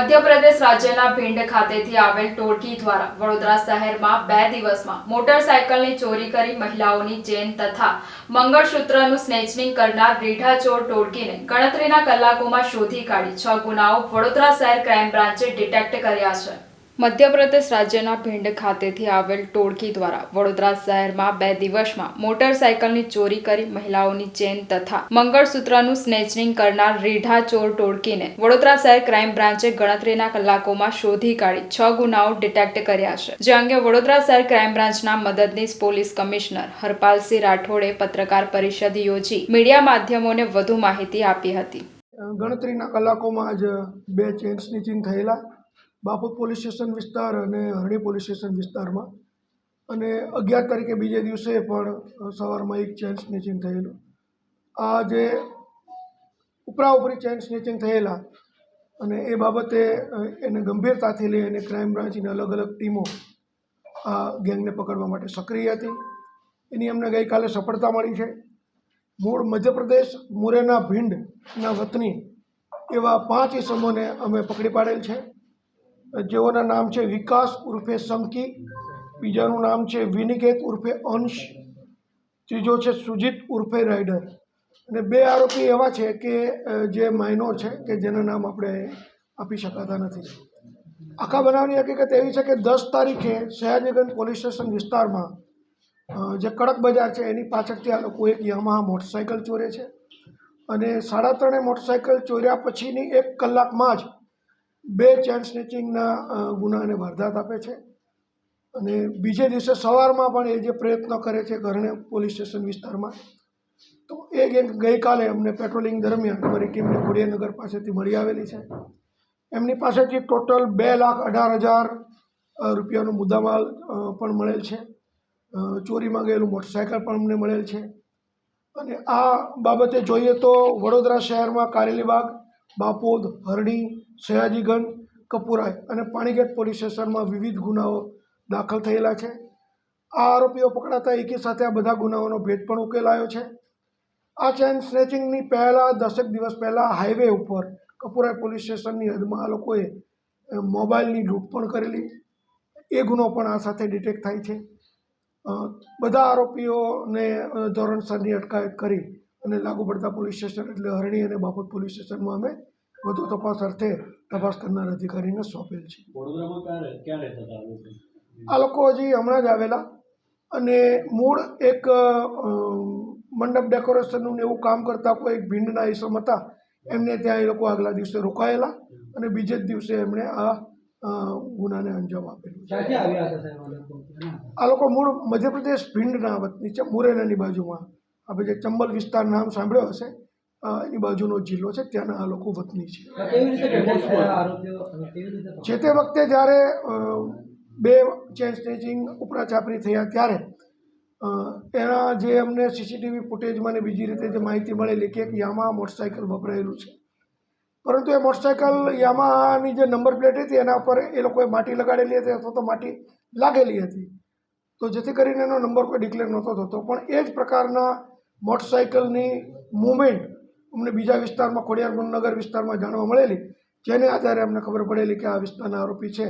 મધ્યપ્રદેશ રાજ્યના ભીંડ ખાતેથી આવેલ ટોળકી દ્વારા વડોદરા શહેરમાં બે દિવસમાં મોટરસાયકલની ચોરી કરી મહિલાઓની ચેન તથા મંગળસૂત્રનું સ્નેચિંગ કરનાર રીઢા ચોર ટોળકીને ગણતરીના કલાકોમાં શોધી કાઢી. છ ગુનાઓ વડોદરા શહેર ક્રાઇમ બ્રાન્ચે ડિટેક્ટ કર્યા છે. મધ્યપ્રદેશ રાજ્યના ભીંડ ખાતેથી આવેલ ટોળકી દ્વારા વડોદરા શહેરમાં બે દિવસમાં મોટરસાયકલની ચોરી કરી મહિલાઓની ચેન તથા મંગળસૂત્રનું સ્નેચિંગ કરનાર રીઢા ચોર ટોળકીને વડોદરા શહેર ક્રાઇમ બ્રાન્ચે ગણતરીના કલાકોમાં શોધી કાઢી છ ગુનાઓ ડિટેક્ટ કર્યા છે. જે અંગે વડોદરા શહેર ક્રાઇમ બ્રાન્ચના મદદનીશ પોલીસ કમિશનર હરપાલસિંહ રાઠોડે પત્રકાર પરિષદ યોજી મીડિયા માધ્યમોને વધુ માહિતી આપી હતી. ગણતરીના કલાકોમાં જ બે ચેન સ્નિચિંગ થયેલા. બાપુત પોલીસ સ્ટેશન વિસ્તાર અને હરણી પોલીસ સ્ટેશન વિસ્તારમાં. અને અગિયાર તારીખે બીજે દિવસે પણ સવારમાં એક ચેન સ્નેચિંગ થયેલું. આ જે ઉપરા ઉપરી ચેન સ્નેચિંગ થયેલા અને એ બાબતે એને ગંભીરતાથી લઈ અને ક્રાઇમ બ્રાન્ચની અલગ અલગ ટીમો આ ગેંગને પકડવા માટે સક્રિય હતી. એની અમને ગઈકાલે સફળતા મળી છે. મૂળ મધ્યપ્રદેશ મુરેના ભીંડના વતની એવા પાંચ ઇસમોને અમે પકડી પાડેલ છે. જેઓના નામ છે વિકાસ ઉર્ફે સંકી, બીજાનું નામ છે વિનિકેત ઉર્ફે અંશ, ત્રીજો છે સુજીત ઉર્ફે રાઇડર અને બે આરોપી એવા છે કે જે માઇનોર છે કે જેના નામ આપણે આપી શકાતા નથી. આખા બનાવની હકીકત એવી છે કે દસ તારીખે સયાજીગંજ પોલીસ સ્ટેશન વિસ્તારમાં જે કડક બજાર છે એની પાછળથી આ લોકો એક યામાહા મોટરસાઇકલ ચોરે છે. અને સાડા ત્રણે મોટરસાઇકલ ચોર્યા પછીની એક કલાકમાં જ બે ચેન સ્નેચિંગના ગુનાને વારદાત આપે છે. અને બીજે દિવસે સવારમાં પણ એ જે પ્રયત્નો કરે છે ઘરણે પોલીસ સ્ટેશન વિસ્તારમાં, તો એ ગેંગ ગઈકાલે અમને પેટ્રોલિંગ દરમિયાન અમારી ટીમને ખોડિયાનગર પાસેથી મળી આવેલી છે. એમની પાસેથી ટોટલ બે લાખ અઢાર હજાર રૂપિયાનો મુદ્દામાલ પણ મળેલ છે. ચોરીમાં ગયેલું મોટરસાયકલ પણ અમને મળેલ છે. અને આ બાબતે જોઈએ તો વડોદરા શહેરમાં કારેલીબાગ બાપોદ, હરણી, સયાજીગંજ કપુરાય અને પાણીગેટ પોલીસ સ્ટેશનમાં વિવિધ ગુનાઓ દાખલ થયેલા છે. આ આરોપીઓ પકડાતા એકી સાથે આ બધા ગુનાઓનો ભેદ પણ ઉકેલાયો છે. આ ચેન સ્નેચિંગની પહેલાં દસેક દિવસ પહેલાં હાઈવે ઉપર કપુરાય પોલીસ સ્ટેશનની હદમાં આ લોકોએ મોબાઈલની લૂંટ પણ કરેલી. એ ગુનો પણ આ સાથે ડિટેક્ટ થાય છે. બધા આરોપીઓને ધોરણસરની અટકાયત કરી અને લાગુ પડતા પોલીસ સ્ટેશન એટલે હરણી અને બાપત પોલીસ સ્ટેશનમાં અમે વધુ તપાસ અર્થે તપાસ કરનાર અધિકારીને સોંપેલ છે. આ લોકો? હજી હમણાં જ આવેલા અને મૂળ એક મંડપ ડેકોરેશનનું ને એવું કામ કરતા કોઈ એક ભીંડના ઈસમ હતા એમને ત્યાં એ લોકો આગલા દિવસે રોકાયેલા અને બીજે જ દિવસે એમણે આ ગુનાને અંજામ આપેલું છે. ક્યાંથી આવ્યા હતા સાહેબ આ લોકો? આ લોકો મૂળ મધ્યપ્રદેશ ભીંડના વતની છે મુરેનાની બાજુમાં. આપણે જે ચંબલ વિસ્તાર નામ સાંભળ્યો હશે. એની બાજુનો જિલ્લો છે ત્યાંના આ લોકો વતની છે? જે તે વખતે જ્યારે બે ચેન સ્ટેચિંગ ઉપરા ચાપરી થયા ત્યારે એના જે અમને સીસીટીવી ફૂટેજમાં ને બીજી રીતે જે માહિતી મળેલી કે એક યામા મોટરસાઇકલ વપરાયેલું છે. પરંતુ એ મોટરસાઇકલ યામાની જે નંબર પ્લેટ હતી એના પર એ લોકોએ માટી લગાડેલી હતી અથવા તો માટી લાગેલી હતી. તો જેથી કરીને એનો નંબર કોઈ ડિક્લેર નહોતો થતો. પણ એ જ પ્રકારના મોટરસાઇકલની મુવમેન્ટ અમને બીજા વિસ્તારમાં ખોડિયાર નગર વિસ્તારમાં જાણવા મળેલી જેને આધારે અમને ખબર પડેલી કે આ વિસ્તારના આરોપી છે.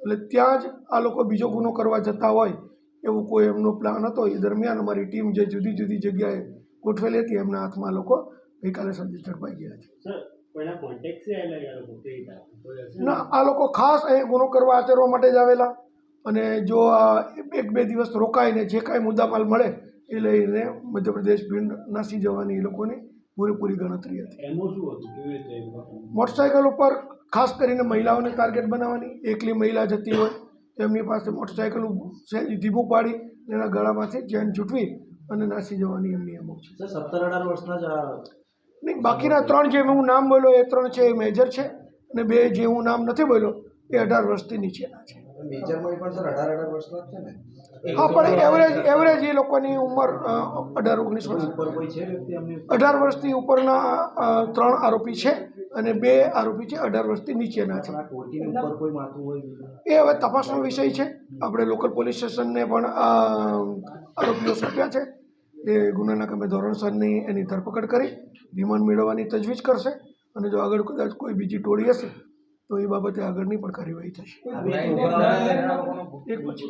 એટલે ત્યાં જ આ લોકો બીજો ગુનો કરવા જતા હોય એવું કોઈ એમનો પ્લાન હતો. એ દરમિયાન અમારી ટીમ જે જુદી જુદી જગ્યાએ ગોઠવેલી હતી એમના હાથમાં લોકો ગઈકાલે સાંજે ઝડપાઈ ગયા છે? ના આ લોકો ખાસ અહીં ગુનો કરવા આચરવા માટે જ આવેલા. અને જો આ એક બે દિવસ રોકાઈને જે કાંઈ મુદ્દામાલ મળે એ લઈને મધ્યપ્રદેશ ભીંડ નાસી જવાની એ લોકોની પૂરેપૂરી ગણતરી હતી? મોટરસાઇકલ ઉપર ખાસ કરીને મહિલાઓને ટાર્ગેટ બનાવવાની. એકલી મહિલા જતી હોય તેમની પાસે મોટરસાઇકલ સહેજ ધીબું પાડી એના ગળામાંથી ચેન છૂટવી અને નાસી જવાની એમની અમુક છે. સત્તર અઢાર વર્ષના જ નહીં બાકીના ત્રણ જે હું નામ બોલ્યો એ ત્રણ છે એ મેજર છે અને બે જે હું નામ નથી બોલ્યો એ અઢાર વર્ષથી નીચેના છે. હા પણ એવરેજ એવરેજ એ લોકોની ઉંમર અઢાર ઓગણીસ વર્ષ. અઢાર વર્ષથી ઉપરના ત્રણ આરોપી છે અને બે આરોપી છે અઢાર વર્ષથી નીચેના છે. એ હવે તપાસનો વિષય છે. આપણે લોકલ પોલીસ સ્ટેશનને પણ આરોપીઓ સોંપ્યા છે. એ ગુનાના કામે ધોરણસરની એની ધરપકડ કરી રિમાન્ડ મેળવવાની તજવીજ કરશે. અને જો આગળ કદાચ કોઈ બીજી ટોળી હશે તો એ બાબતે આગળની પણ કાર્યવાહી થશે. એક પછી.